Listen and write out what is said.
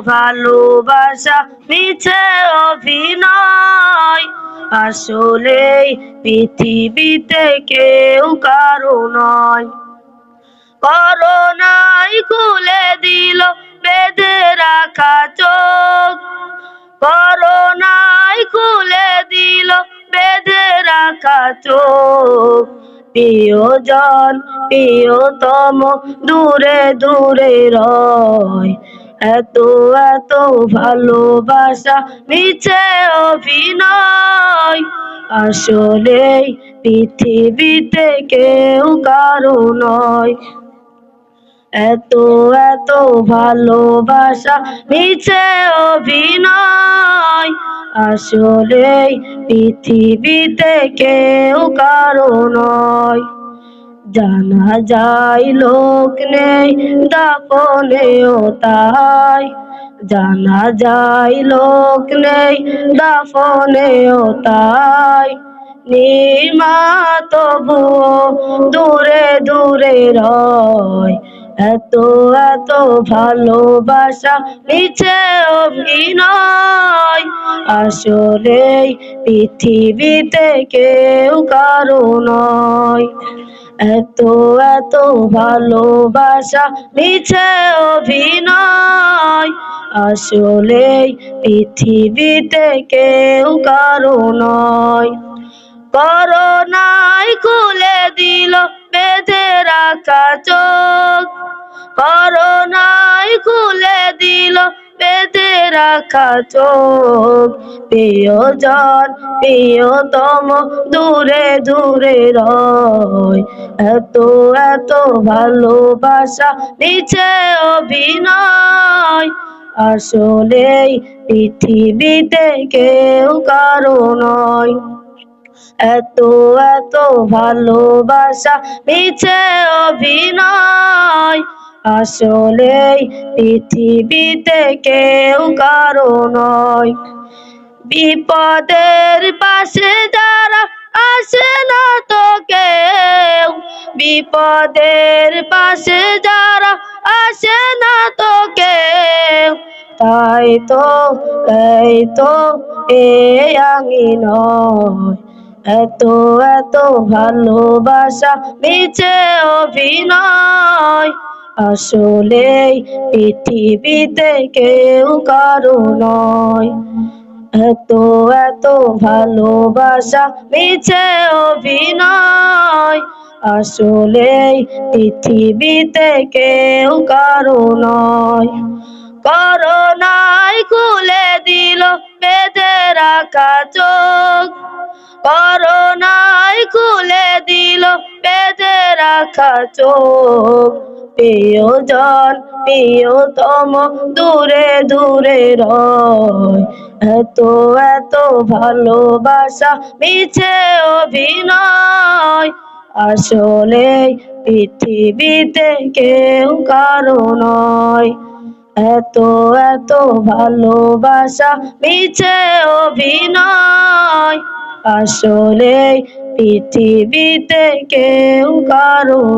ভালোবাসা মিছে অভিনয়। আসলে পৃথিবীতে কেউ কারও নয়। করোনাই খুলে দিল বেঁধে রাখা চোখ। করোনাই খুলে দিল বেঁধে রাখা চোখ। প্রিয়জন প্রিয়তম দূরে দূরে রয়। এত এত ভালোবাসা, মিছে অভিনয়। আসলে পৃথিবীতে কেউ কারও নয়। এত এত ভালোবাসা, মিছে অভিনয়। আসলে পৃথিবীতে কেউ কারও নয়। জানা যায়, লোক নেই দাপনেও তাই। জানা যায়, লোক নেই দাফনেও তাই। নিমা তবুও দূরে দূরে রয়। এত এত ভালোবাসা নিচে অভিনয়। আসলে পৃথিবীতে কেউ কারও নয়। এত এত ভালোবাসা, মিছে অভিনয়। আসলে পৃথিবীতে কেউ কারও নয়। করোনায় খুলে দিল বেঁধে রাখা চোখ। করোনায় খুলে দিল বেঁধে রাখা চোখ। প্রিয়জন, প্রিয়তম, দূরে দূরে রয়। এত এত ভালোবাসা নিচে অভিনয়। আসলে পৃথিবীতে কেউ কারও নয়। এত এত ভালোবাসা নিচে অভিনয় আসলে পৃথিবীতে কেউ কারও নয়। বিপদের পাশে যারা আসে না তো কেউ। বিপদের পাশে যারা আসে না তো কেউ। তাই তো এই তো এ আমি নয়। এত এত ভালোবাসা মিছে অভিনয়। আসলে পৃথিবীতে কেউ কারও নয়। এত এত ভালোবাসা মিছে অভিনয়। আসলে পৃথিবীতে কেউ কারও নয়। করোনায় খুলে দিল বেঁধে রাখা চোখ। করোনায় খুলে দিল বেঁধে রাখা চোখ। প্রিয়তম, দূরে দূরে রয়। এত এত ভালোবাসা, মিছে অভিনয়। আসলে পৃথিবীতে কেউ কারও নয়। এত এত ভালোবাসা, মিছে অভিনয় আসলে পৃথিবীতে কেউ কারও